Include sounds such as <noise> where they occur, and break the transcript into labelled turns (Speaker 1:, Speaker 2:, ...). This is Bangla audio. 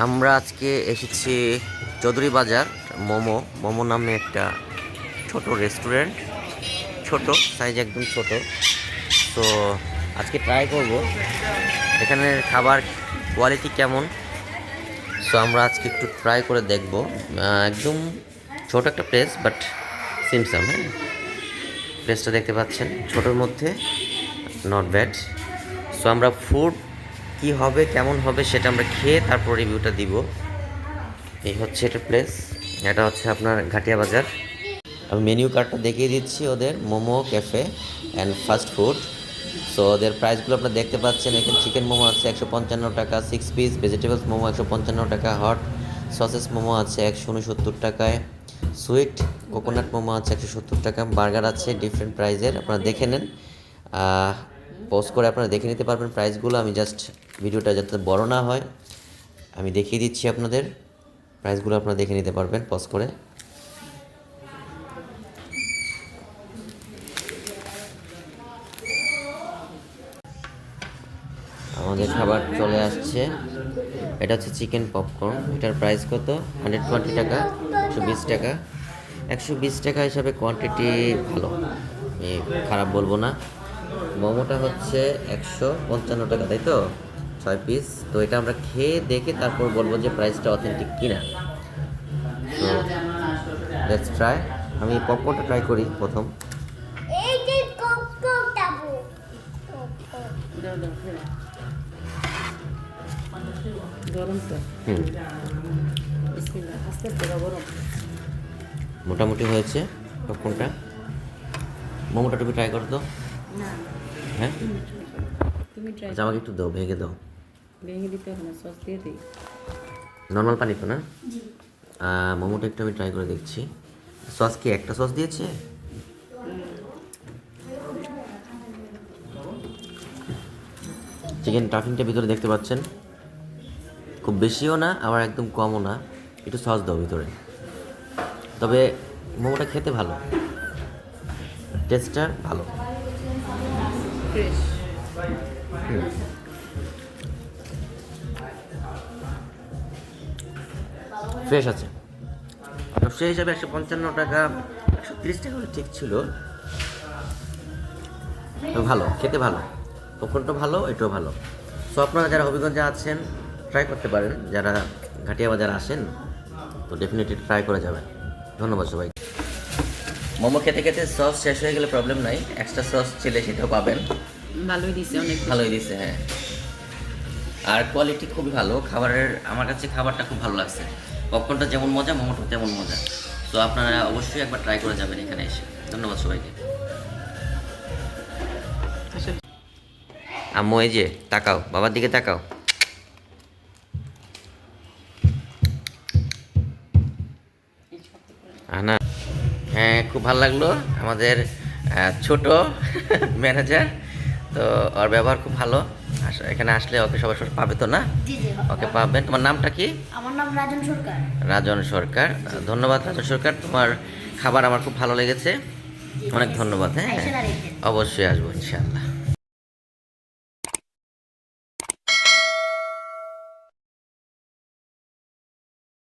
Speaker 1: আমরা আজকে এসেছি চৌধুরী বাজার, মোমো। মোমো নামে একটা ছোট রেস্টুরেন্ট ছোট সাইজ একদম ছোট। তো আজকে ট্রাই করব। এখানের খাবার কোয়ালিটি কেমন? সো আমরা আজকে একটু ট্রাই করে দেখব। একদম ছোট একটা প্লেস বাট সিমসাম হ্যাঁ? প্লেসটা দেখতে পাচ্ছেন। ছোটোর মধ্যে নট ব্যাড সো আমরা ফুড কি হবে, কেমন হবে সেটা আমরা খেয়ে তারপর রিভিউটা দিব। এই হচ্ছে এটা প্লেস এটা হচ্ছে আপনার ঘাটিয়া বাজার। আমি মেনিউ কার্ডটা দেখিয়ে দিচ্ছি ওদের, momo cafe and fast food so ওদের প্রাইসগুলো আপনারা দেখতে পাচ্ছেন, এখানে চিকেন মোমো আছে একশো পঞ্চান্ন টাকা সিক্স পিস ভেজিটেবলস মোমো একশো পঞ্চান্ন টাকা হট সসেস মোমো আছে একশো উনসত্তর টাকায় সুইট কোকোনাট মোমো আছে একশো সত্তর টাকা বার্গার আছে ডিফারেন্ট প্রাইজের আপনারা দেখে নেন। পোস্ট করে আপনারা দেখে নিতে পারবেন প্রাইসগুলো আমি জাস্ট ভিডিওটা যাতে বড় না হয়, আমি দেখিয়ে দিচ্ছি আপনাদের। প্রাইসগুলো আপনারা দেখে নিতে পারবেন পজ করে। আমাদের খাবার চলে আসছে। এটা হচ্ছে চিকেন পপকর্ন এটার প্রাইস কত? হান্ড্রেড টোয়েন্টি টাকা, একশো বিশ টাকা। একশো বিশ টাকা হিসাবে কোয়ান্টিটি ভালো। খারাপ বলব না। মোমোটা হচ্ছে একশো পঞ্চান্ন টাকা, তাই তো? ছয় পিস তো এটা আমরা খেয়ে দেখে তারপর বলব যে প্রাইসটা অথেন্টিক কিনা। তো লেটস ট্রাই আমি পপকর্নটা ট্রাই করি প্রথম।
Speaker 2: এই যে কোকোটাবু
Speaker 3: দাও দাও ফেলে। গরম তো
Speaker 1: হুম।
Speaker 3: বিসমিল্লাহ আস্তে আস্তে দাও গরম
Speaker 1: মোটামুটি হয়েছে পপকর্নটা মোমোটা টুপি ট্রাই করো তো হ্যাঁ?
Speaker 3: তুমি
Speaker 1: আচ্ছা আমাকে একটু দাও ভেঙে দাও।
Speaker 3: ভেঙে দিতে হবে না সস দিয়ে দিই।
Speaker 1: নর্মাল পানি তো না? মোমোটা একটু আমি ট্রাই করে দেখছি। সস কি একটা সস দিয়েছে? চিকেন টাফিংটা ভিতরে দেখতে পাচ্ছেন। খুব বেশিও না আবার একদম কমও না। একটু সস দাও ভিতরে। তবে মোমোটা খেতে ভালো। টেস্টটা ভালো।
Speaker 3: ফ্রেশ
Speaker 1: আছে। তো সেই হিসাবে একশো পঞ্চান্ন টাকা একশো তিরিশ টাকা হলে ঠিক ছিল। তো ভালো খেতে ভালো। পকনটা ভালো এটাও ভালো। সো আপনারা যারা হবিগঞ্জে আছেন ট্রাই করতে পারেন। যারা ঘাটিয়া বাজার আসেন তো ডেফিনেটলি ট্রাই করে যাবেন। ধন্যবাদ সবাই মোমো খেতে খেতে সস শেষ হয়ে গেলে প্রবলেম নাই। এক্সট্রা সস ছেলে সেটাও পাবেন।
Speaker 3: ভালোই দিছে অনেক
Speaker 1: ভালোই দিছে হ্যাঁ। আর কোয়ালিটি খুবই ভালো। খাবারের আমার কাছে খাবারটা খুব ভালো লাগছে। পপকর্নটা যেমন মজা মোমোটা তেমন মজা। তো আপনারা অবশ্যই একবার ট্রাই করে যাবেন এখানে এসে। ধন্যবাদ সবাইকে। আম্মু, এই যে, তাকাও, বাবার দিকে তাকাও। আনা হ্যাঁ খুব ভালো লাগল। আমাদের ছোট <laughs> ম্যানেজার তো ওর ব্যবহার খুব ভালো। এখানে আসলে ওকে সবাই সবাই পাবে তো না? ওকে পাবেন তোমার নামটা কি?
Speaker 2: আমার নাম রাজন সরকার।
Speaker 1: রাজন সরকার। ধন্যবাদ রাজন সরকার। তোমার খাবার আমার খুব ভালো লেগেছে। অনেক ধন্যবাদ হ্যাঁ। অবশ্যই আসব ইনশাআল্লাহ।